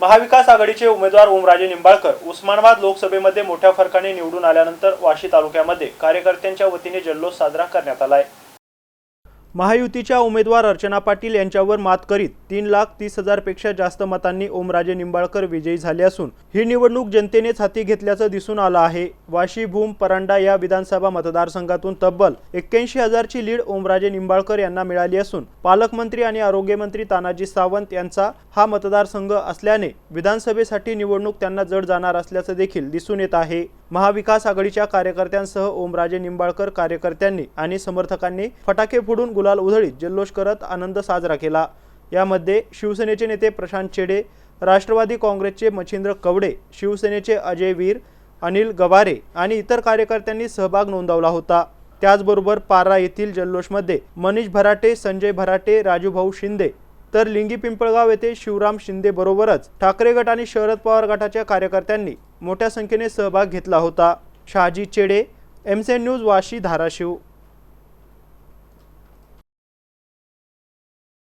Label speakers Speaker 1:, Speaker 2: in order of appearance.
Speaker 1: महाविकास आघाडीचे उमेदवार ओमराजे निंबाळकर उस्मानाबाद लोकसभेमध्ये मोठ्या फरकाने निवडून आल्यानंतर वाशी तालुक्यामध्ये कार्यकर्त्यांच्या वतीने जल्लोष साजरा करण्यात आलाय महायुतीच्या उमेदवार अर्चना पाटील यांच्यावर मात करीत तीन लाख तीस हजारपेक्षा जास्त मतांनी ओमराजे निंबाळकर विजयी झाले असून ही निवडणूक जनतेनेच हाती घेतल्याचं दिसून आलं आहे. वाशी भूम परांडा या विधानसभा मतदारसंघातून तब्बल एक्क्याऐंशी हजारची लीड ओमराजे निंबाळकर यांना मिळाली असून पालकमंत्री आणि आरोग्यमंत्री तानाजी सावंत यांचा हा मतदारसंघ असल्याने विधानसभेसाठी निवडणूक त्यांना जड जाणार असल्याचं देखील दिसून येत आहे. महाविकास आघाडीच्या कार्यकर्त्यांसह ओमराजे निंबाळकर कार्यकर्त्यांनी आणि समर्थकांनी फटाके फोडून गुलाल उधळीत जल्लोष करत आनंद साजरा केला. यामध्ये शिवसेनेचे नेते प्रशांत छेडे राष्ट्रवादी काँग्रेसचे मच्छिंद्र कवडे शिवसेनेचे अजय वीर अनिल गवारे आणि इतर कार्यकर्त्यांनी सहभाग नोंदवला होता. त्याचबरोबर पारा येथील जल्लोषमध्ये मनीष भराटे संजय भराटे राजूभाऊ शिंदे तर लिंगी पिंपळगाव येथे शिवराम शिंदे बरोबरच ठाकरे गट आणि शरद पवार गटाच्या कार्यकर्त्यांनी मोठ्या संख्येने सहभाग घेतला होता. शहाजी चेडे एमसेन न्यूज वाशी धाराशिव.